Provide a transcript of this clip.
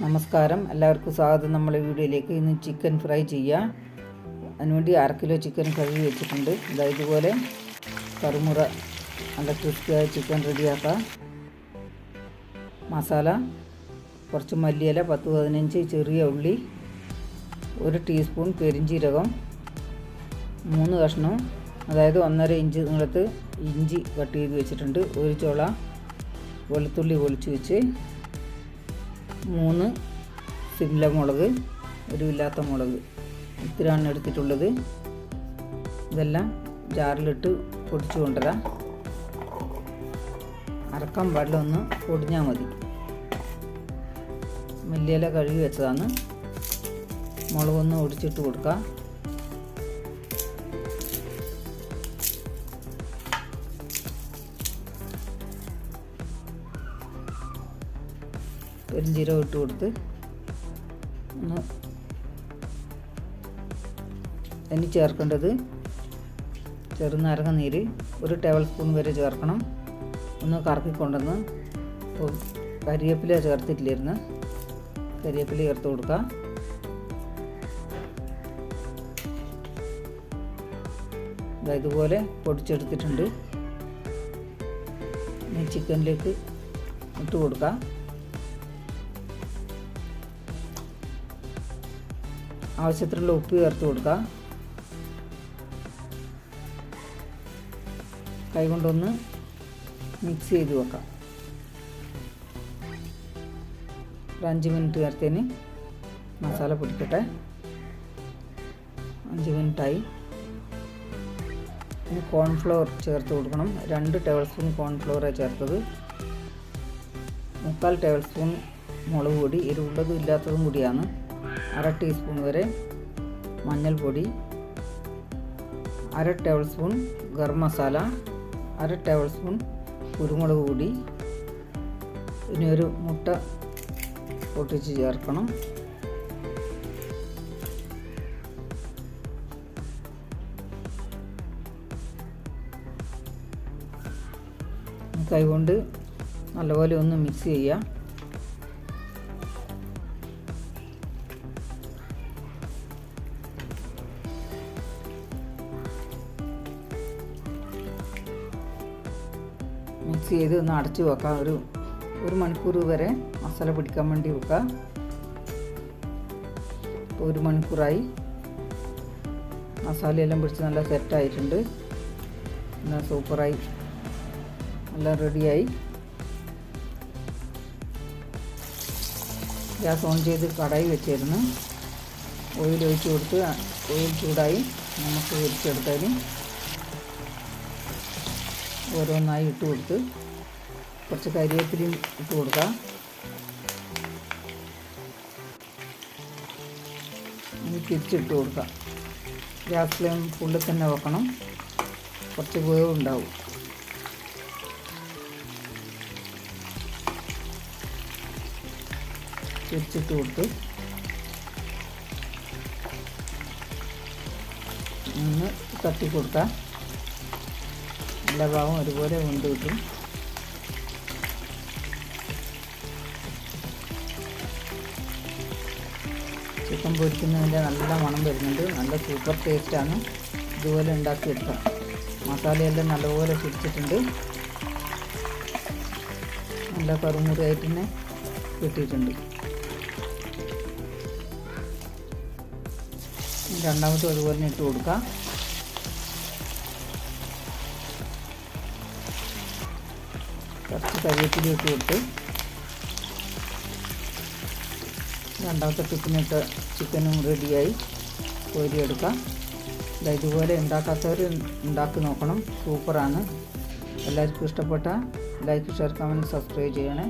നമസ്കാരം. എല്ലാവർക്കും സ്വാഗതം. നമ്മളെ വീഡിയോയിലേക്ക് ഇന്ന് ചിക്കൻ ഫ്രൈ ചെയ്യാം. അതിനുവേണ്ടി അര കിലോ ചിക്കൻ കഴുകി വെച്ചിട്ടുണ്ട്. ഇതാ ഇതുപോലെ കറുമുറ നല്ല ക്രിസ്പിയായ ചിക്കൻ റെഡിയാക്കാം. മസാല കുറച്ച് മല്ലിയില പത്ത് പതിനഞ്ച് ചെറിയ ഉള്ളി ഒരു ടീസ്പൂൺ പെരിഞ്ചീരകം മൂന്ന് കഷ്ണം അതായത് ഒന്നര ഇഞ്ച് നീളത്ത് ഇഞ്ചി കട്ട് ചെയ്ത് വെച്ചിട്ടുണ്ട്. ഒരു ചോള വെളുത്തുള്ളി പൊളിച്ച് വെച്ച് മൂന്ന് സിംല മുളക് ഒരു ഇല്ലാത്ത മുളക്. ഇത്രയാണ് എടുത്തിട്ടുള്ളത്. ഇതെല്ലാം ജാറിലിട്ട് പൊടിച്ചു കൊണ്ടുവരാം അരക്കാൻ പാടില്ല ഒന്ന് പൊടിഞ്ഞാൽ മതി. മല്ലിയില കഴുകി വെച്ചതാണ്. മുളകൊന്ന് ഒടിച്ചിട്ട് കൊടുക്കാം. പെരുംജീരകം ഇട്ട് കൊടുത്ത് ഒന്ന് ഇനി ചേർക്കേണ്ടത് ചെറുനാരങ്ങ നീര് ഒരു ടേബിൾ സ്പൂൺ വരെ ചേർക്കണം. ഒന്ന് കറക്കി കൊണ്ടുവന്ന് കരിവേപ്പില ചേർത്തിട്ടില്ലായിരുന്നു. കരിവേപ്പില ചേർത്ത് കൊടുക്കുക ഇതുപോലെ പൊടിച്ചെടുത്തിട്ടുണ്ട്. ഇനി ചിക്കനിലേക്ക് ഇട്ട് കൊടുക്കാം. ആവശ്യത്തിനുള്ള ഉപ്പ് ചേർത്ത് കൊടുക്കുക കൈകൊണ്ടൊന്ന് മിക്സ് ചെയ്ത് വെക്കാം. ഒരു അഞ്ച് മിനിറ്റ് നേരത്തേന് മസാല പൊടിക്കട്ടെ. അഞ്ച് മിനിറ്റായി ഇനി കോൺഫ്ലവർ ചേർത്ത് കൊടുക്കണം. രണ്ട് ടേബിൾ സ്പൂൺ കോൺഫ്ലവറാണ് ചേർത്തത്. മുക്കാൽ ടേബിൾ സ്പൂൺ മുളക് പൊടി. എരിവുള്ളതും ഇല്ലാത്തതും കൂടിയാണ്. അര ടീസ്പൂൺ വരെ മഞ്ഞൾപ്പൊടി അര ടേബിൾ സ്പൂൺ ഗരം മസാല അര ടേബിൾ സ്പൂൺ കുരുമുളക് പൊടി. ഇനി ഒരു മുട്ട പൊട്ടിച്ച് ചേർക്കണം. കൈകൊണ്ട് നല്ലപോലെ ഒന്ന് മിക്സ് ചെയ്യുക. മിക്സ് ചെയ്ത് ഒന്ന് അടച്ച് വെക്കാം. ഒരു ഒരു മണിക്കൂർ വരെ മസാല പിടിക്കാൻ വേണ്ടി വെക്കാം. ഇപ്പോൾ ഒരു മണിക്കൂറായി. മസാലയെല്ലാം പിടിച്ച് നല്ല സെറ്റായിട്ടുണ്ട് നല്ല സൂപ്പറായി. നല്ല റെഡിയായി ഗ്യാസ് ഓൺ ചെയ്ത് കടായി വെച്ചിരുന്നു. ഓയിൽ ഒഴിച്ച് കൊടുത്ത് ഓയിൽ ചൂടായി. നമുക്ക് പൊരിച്ചെടുത്താലും ഓരോന്നായി ഇട്ട് കൊടുത്ത് കുറച്ച് കരിവേപ്പിലയും ഇട്ട് കൊടുക്കാം. തിരിച്ചിട്ട് കൊടുക്കാം. ഗ്യാസ് ഫ്ലെയിം ഫുള്ളിൽ തന്നെ വെക്കണം. കുറച്ച് വേവ് ഉണ്ടാവും തിരിച്ചിട്ട് കൊടുത്ത് ഒന്ന് തട്ടി കൊടുക്കാം. എല്ലാ ഭാഗവും ഒരുപോലെ വെന്ത് കിട്ടും. ചിക്കൻ പൊരിക്കുന്നതിന്റെ നല്ല മണം വരുന്നുണ്ട്. നല്ല സൂപ്പർ ടേസ്റ്റാണ് ഇതുപോലെ ഉണ്ടാക്കിയെടുക്കാം. മസാലയെല്ലാം നല്ലപോലെ പിടിച്ചിട്ടുണ്ട്. നല്ല കറുമുറിയായിട്ട് തന്നെ കിട്ടിയിട്ടുണ്ട്. രണ്ടാമത്തെ അതുപോലെ ഇട്ട് കൊടുക്കാം. കരിവേപ്പില ഇട്ട് കൊടുത്ത് രണ്ടാമത്തെ ടിപ്പിനിട്ട് ചിക്കനും റെഡിയായി കോരിയെടുക്കാം. ഇതുപോലെ ഉണ്ടാക്കാത്തവർ ഉണ്ടാക്കി നോക്കണം. സൂപ്പറാണ്. എല്ലാവർക്കും ഇഷ്ടപ്പെട്ട ലൈക്ക് ഷെയർ കമന്റ് സബ്സ്ക്രൈബ് ചെയ്യണേ.